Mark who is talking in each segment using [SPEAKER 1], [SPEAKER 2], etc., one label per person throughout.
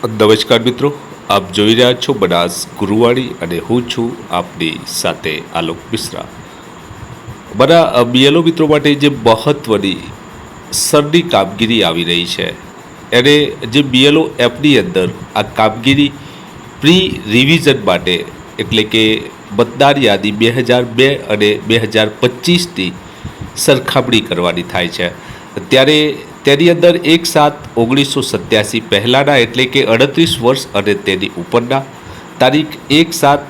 [SPEAKER 1] નમસ્કાર મિત્રો, આપ જોઈ રહ્યા છો બનાસ ગુરુવાણી અને હું છું આપની સાથે આલોક મિશ્રા. બધા બીએલઓ મિત્રો માટે જે મહત્ત્વની સરની કામગીરી આવી રહી છે, એને જે બીએલઓ એપની અંદર આ કામગીરી પ્રી રિવિઝન માટે, એટલે કે મતદાર યાદી બે હજાર બે અને બે હજાર પચીસની સરખામણી કરવાની થાય છે. ત્યારે તેની અંદર એક સાત ઓગણીસો સત્યાસી પહેલાંના એટલે કે અડત્રીસ વર્ષ અને તેની ઉપરના. તારીખ એક સાત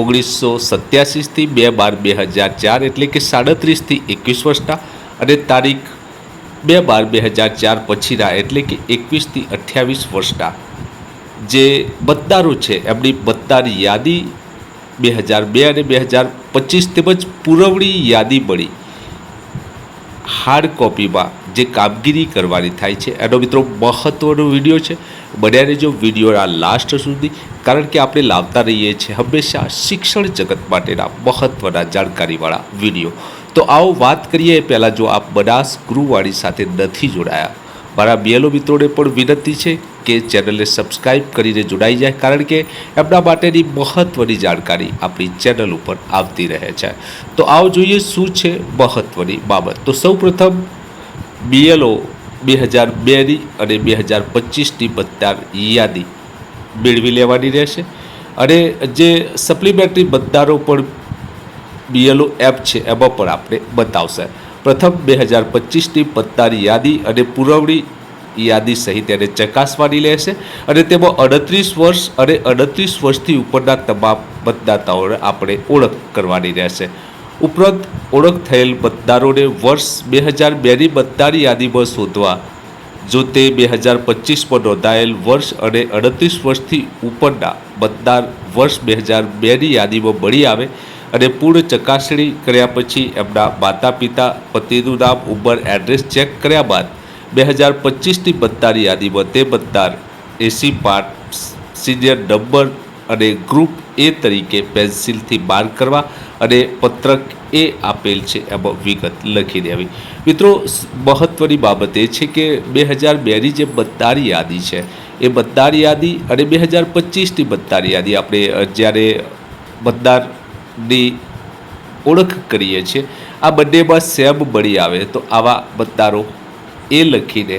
[SPEAKER 1] ઓગણીસો સત્યાસીથી બે બાર બે હજાર ચાર એટલે કે સાડત્રીસથી એકવીસ વર્ષના અને તારીખ બે બાર બે હજાર ચાર પછીના એટલે કે એકવીસથી અઠ્યાવીસ વર્ષના. જે મતદારો છે, એમની મતદાર યાદી બે હજાર બે અને બે હજાર પચીસ તેમજ પુરવણી યાદી મળી. હાર્ડ કોપીમાં જે કામગીરી કરવાની થાય છે. એનો મિત્રો મહત્ત્વનો વીડિયો છે. બન્યા રહેજો વિડીયોના લાસ્ટ સુધી, કારણ કે આપણે લાવતા રહીએ છીએ હંમેશા શિક્ષણ જગત માટેના મહત્ત્વના જાણકારીવાળા વીડિયો. તો આવો વાત કરીએ એ પહેલાં જો આપ બનાસ ગુરુવાણી સાથે નથી જોડાયા, મારા બીએલઓ મિત્રોને પણ વિનંતી છે કે ચેનલને સબસ્ક્રાઈબ કરીને જોડાઈ જાય, કારણ કે એમના માટેની મહત્ત્વની જાણકારી આપણી ચેનલ ઉપર આવતી રહે છે. તો આવો જોઈએ શું છે મહત્ત્વની બાબત. તો સૌપ્રથમ બીએલઓ બે હજાર બેની અને બે હજાર પચીસની મતદાર યાદી મેળવી લેવાની રહેશે. અને જે સપ્લિમેન્ટરી મતદારો પણ બીએલઓ એપ છે, એમાં પણ આપણે બતાવશે. પ્રથમ બે હજાર પચીસની મતદાર યાદી અને પુરવણી યાદી સહિત એને ચકાસવાની રહેશે અને તેમાં અડત્રીસ વર્ષ અને અડત્રીસ વર્ષથી ઉપરના તમામ મતદાતાઓને આપણે ઓળખ કરવાની રહેશે. ઉપરાંત ઓળખ થયેલ મતદારોને વર્ષ બે હજાર બેની મતદાર યાદીમાં શોધવા. જો તે બે હજાર પચીસમાં નોંધાયેલ વર્ષ અને અડત્રીસ વર્ષથી ઉપરના મતદાર વર્ષ બે હજાર બેની યાદીમાં મળી આવે અને પૂર્ણ ચકાસણી કર્યા પછી એમના માતા પિતા પતિનું નામ, ઉંમર, એડ્રેસ ચેક કર્યા બાદ બે હજાર પચીસની મતદાર યાદીમાં તે મતદાર એસી પાર્ટ સિનિયર નંબર અને ગ્રુપ એ તરીકે પેન્સિલથી માર્ક કરવા અને પત્રક એ આપેલ છે એમાં વિગત લખી દેવી મિત્રો મહત્ત્વની બાબત એ છે કે બે હજાર બેની જે મતદાર યાદી છે, એ મતદાર યાદી અને બે હજાર પચીસની મતદાર યાદી આપણે જ્યારે મતદારની ઓળખ કરીએ છીએ, આ બંનેમાં સેમ મળી આવે તો આવા મતદારો એ લખીને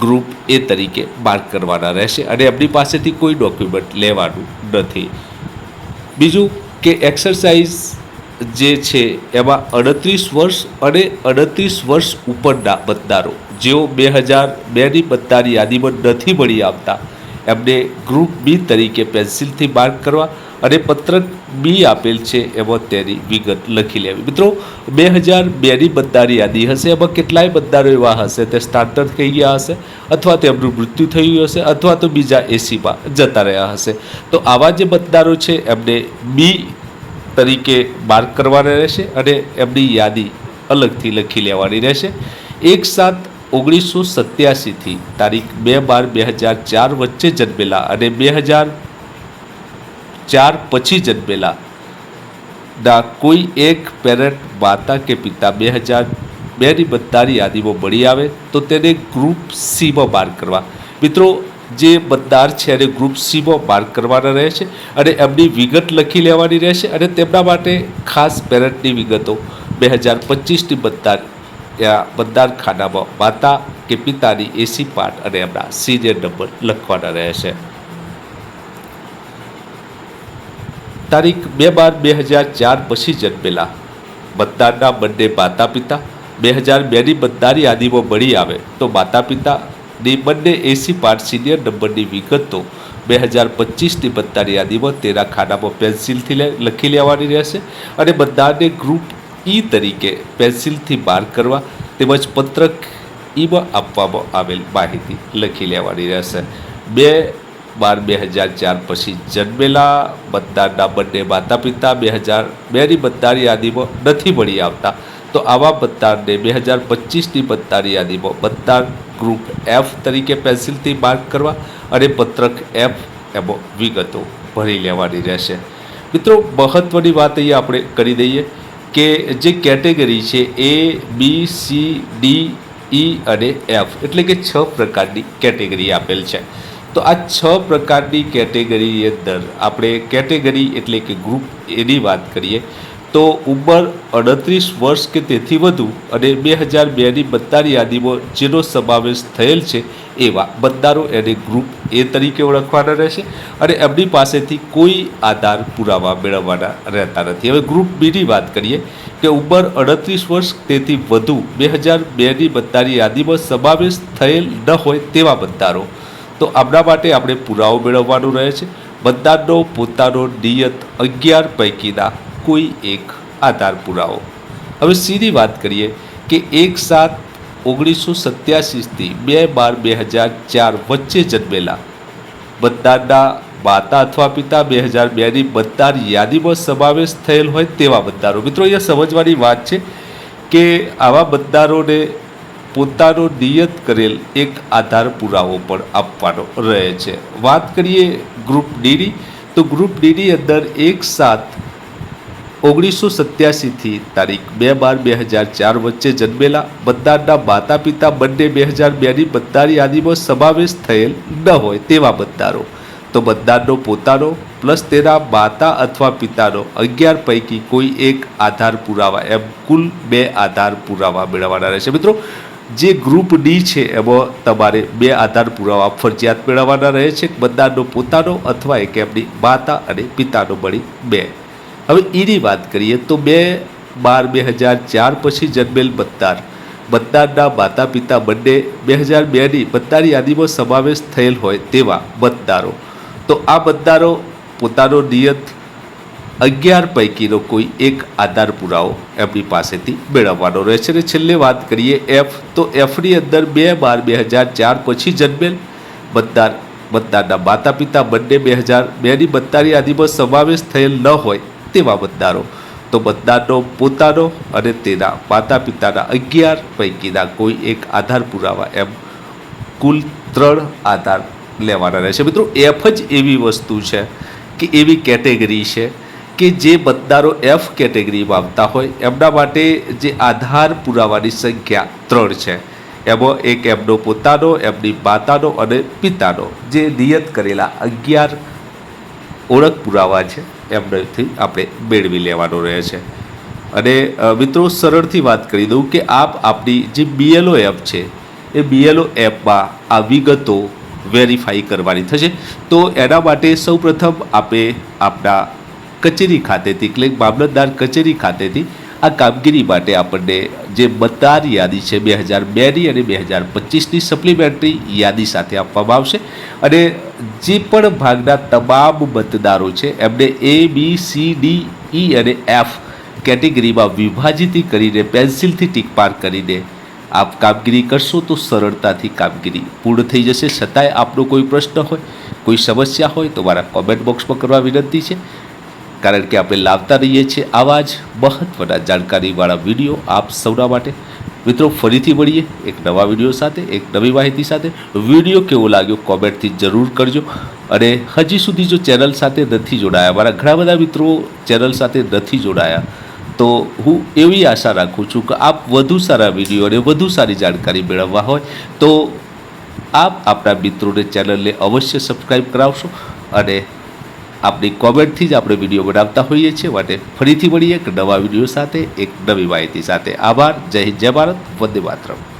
[SPEAKER 1] ગ્રુપ એ તરીકે માર્ક કરવાના રહેશે અને એમની પાસેથી કોઈ ડોક્યુમેન્ટ લેવાનું નથી. બીજું કે એક્સરસાઇઝ જે છે, એમાં અડત્રીસ વર્ષ અને અડત્રીસ વર્ષ ઉપરના મતદારો. જેઓ બે હજાર બેની મતદાર યાદીમાં નથી મળી આવતા. એમને ગ્રુપ બી તરીકે પેન્સિલથી માર્ક કરવા અને પત્રક બી આપેલ છે, એમાં તેની વિગત લખી લેવી. મિત્રો, બે હજાર બેની મતદારી યાદી હશે, એમાં કેટલાય મતદારો એવા હશે, તે સ્ટાર્ટર થઈ ગયા હશે, અથવા તેમનું મૃત્યુ થયું હશે, અથવા તો બીજા એસીમાં જતા રહ્યા હશે. તો આવા જે મતદારો છે, એમને બી તરીકે માર્ક કરવાના રહેશે અને એમની યાદી અલગથી લખી લેવાની રહેશે. એક સાત ઓગણીસો સત્યાસીથી તારીખ બે બાર બે હજાર ચાર વચ્ચે જન્મેલા અને બે હજાર ચાર પછી જન્મેલા ના કોઈ એક પેરેન્ટ માતા કે પિતા બે હજાર બેની બધાની યાદીમાં મળી આવે તો તેને ગ્રુપ સીમાં માર્ક કરવા. મિત્રો જે મતદાર છે એને ગ્રુપ સીમાં માર્ક કરવાના રહે છે અને એમની વિગત લખી લેવાની રહેશે અને તેમના માટે ખાસ પેરેન્ટની વિગતો બે હજાર પચીસની મતદાર મતદાર ખાનામાં માતા કે પિતાની એસી પાર્ટ અને એમના સિનિયર નંબર લખવાના રહેશે તારીખ બે બાર બે હજાર ચાર પછી જન્મેલા મતદારના બંને માતા પિતા બે હજાર બેની મતદાર યાદીમાં મળી આવે તો માતા પિતાની બંને એસી પાર્ટ સિનિયર નંબરની વિગતો બે હજાર પચીસની મતદાર યાદીમાં તેના ખાનામાં પેન્સિલથી લખી લેવાની રહેશે અને મતદારને ગ્રુપ ઈ તરીકે પેન્સિલથી માર્ક કરવા તેમજ પત્રક ઈમાં આપવામાં આવેલ માહિતી લખી લેવાની રહેશે. બે બાર બે હજાર ચાર પછી જન્મેલા મતદારના બંને માતા પિતા બે હજાર બેની મતદાર યાદીમાં નથી મળી આવતા. તો આવા મતદારને બે હજાર પચીસની મતદાર યાદીમાં મતદાર ગ્રુપ એફ તરીકે પેન્સિલથી માર્ક કરવા અને પત્રક એફ એમાં વિગતો ભરી લેવાની રહેશે. મિત્રો મહત્ત્વની વાત અહીંયા આપણે કરી દઈએ કે જે કેટેગરી છે એ બી સી ડી ઈ અને એફ એટલે કે છ પ્રકારની કેટેગરી આપેલ છે. તો આ છ પ્રકારની કેટેગરીની અંદર આપણે કેટેગરી એટલે કે ગ્રુપ એની વાત કરીએ. તો ઉંમર અડત્રીસ વર્ષ કે તેથી વધુ અને બે હજાર બેની મતદાર યાદીમાં જેનો સમાવેશ થયેલ છે એવા મતદારો એને ગ્રુપ એ તરીકે ઓળખવાના રહેશે અને એમની પાસેથી કોઈ આધાર પુરાવા મેળવવાના રહેતા નથી. હવે ગ્રુપ બીની વાત કરીએ કે ઉંમર અડત્રીસ વર્ષ તેથી વધુ બે હજાર બેની મતદાર યાદીમાં સમાવેશ થયેલ ન હોય તેવા મતદારો તો આમના માટે આપણે પુરાવો મેળવવાનું રહે છે. મતદારનો પોતાનો નિયત અગિયાર પૈકીના કોઈ એક આધાર પુરાવો. હવે સીધી વાત કરીએ કે એક સાત ઓગણીસો સત્યાસીથી બે બાર બે હજાર ચાર વચ્ચે જન્મેલા બધાના માતા અથવા પિતા બે હજાર બેની મતદાર યાદીમાં સમાવેશ થયેલ હોય તેવા મતદારો મિત્રો, અહીંયા સમજવાની વાત છે કે આવા મતદારોને પોતાનો નિયત કરેલ એક આધાર પુરાવો પણ આપવાનો રહે છે. વાત કરીએ ગ્રુપ ડીની તો ગ્રુપ ડીની અંદર એક સાત ઓગણીસો સત્યાસીથી તારીખ બે બાર બે હજાર ચાર વચ્ચે જન્મેલા મતદારના માતા પિતા બંને બે હજાર બેની મતદાર યાદીમાં સમાવેશ થયેલ ન હોય તેવા મતદારો તો મતદારનો પોતાનો પ્લસ તેના માતા અથવા પિતાનો અગિયાર પૈકી કોઈ એક આધાર પુરાવા એમ કુલ બે આધાર પુરાવા મેળવવાના રહેશે. મિત્રો, જે ગ્રુપ ડી છે એમાં તમારે બે આધાર પુરાવા ફરજિયાત મેળવવાના રહે છે. મતદારનો પોતાનો અથવા એક એમની માતા અને પિતાનો મળી બે. હવે એની વાત કરીએ તો બે બાર બે હજાર ચાર પછી જન્મેલ બત્તાર. બત્તારના માતા પિતા બંને બે હજાર બેની બત્તાર યાદીમાં સમાવેશ થયેલ હોય તેવા મતદારો તો આ મતદારો પોતાનો નિયત અગિયાર પૈકીનો કોઈ એક આધાર પુરાવો એમની પાસેથી મેળવવાનો રહે છે અને છેલ્લે વાત કરીએ એફ, તો એફની અંદર બે બાર બે હજાર ચાર પછી જન્મેલ મતદાર મતદારના માતા પિતા બંને બે હજાર બેની મતદાર યાદીમાં સમાવેશ થયેલ ન હોય તેવા મતદારો. તો મતદારનો પોતાનો અને તેના માતા પિતાના અગિયાર પૈકીના કોઈ એક આધાર પુરાવા એમ કુલ ત્રણ આધાર લેવાના રહેશે. મિત્રો, એફ જ એવી વસ્તુ છે કે એવી કેટેગરી છે કે જે મતદારો એફ કેટેગરીમાં આવતા હોય. એમના માટે જે આધાર પુરાવાની સંખ્યા ત્રણ છે. એમાં એક એમનો પોતાનો, એમની માતાનો અને પિતાનો જે નિયત કરેલા અગિયાર ઓળખ પુરાવા છે, એમનેથી આપણે મેળવી લેવાનો રહે છે. અને મિત્રો, સરળથી વાત કરી દઉં કે આપ આપણી જે બીએલઓ એપ છે, એ બીએલઓ એપમાં આ વિગતો વેરીફાઈ કરવાની થશે. તો એના માટે સૌપ્રથમ આપે આપણા કચેરી ખાતેથી, એટલે મામલતદાર કચેરી ખાતેથી આ કામગીરી માટે આપણને જે મતદાર યાદી છે બે હજાર બેની અને બે હજાર પચીસની સપ્લિમેન્ટરી યાદી સાથે આપવામાં આવશે. અને જે પણ ભાગના તમામ મતદારો છે, એમને એ બી સી ડી ઈ અને એફ કેટેગરીમાં વિભાજિત કરીને પેન્સિલથી ટીક પાર કરીને આપ કામગીરી કરશો તો સરળતાથી કામગીરી પૂર્ણ થઈ જશે. છતાંય આપનો કોઈ પ્રશ્ન હોય, કોઈ સમસ્યા હોય તો મારા કોમેન્ટ બોક્સમાં કરવા વિનંતી છે. કારણ કે આપણે લાવતા રહીએ છીએ આવા જ મહત્ત્વના જાણકારીવાળા વીડિયો આપ સૌના માટે. મિત્રો, ફરીથી મળીએ એક નવા વીડિયો સાથે, એક નવી માહિતી સાથે. વીડિયો કેવો લાગ્યો કોમેન્ટથી જરૂર કરજો. અને હજી સુધી જો ચેનલ સાથે નથી જોડાયા મારા ઘણા બધા મિત્રો ચેનલ સાથે નથી જોડાયા, તો હું એવી આશા રાખું છું કે આપ વધુ સારા વીડિયો અને વધુ સારી જાણકારી મેળવવા હોય, તો આપ આપણા મિત્રોને ચેનલને અવશ્ય સબસ્ક્રાઈબ કરાવશો અને આપણી કોમેન્ટથી જ આપણે વીડિયો બનાવતા હોઈએ છીએ. માટે ફરીથી મળીએ એક નવા વીડિયો સાથે, એક નવી માહિતી સાથે. આભાર. જય હિન્દ, જય ભારત. વંદે માતરમ.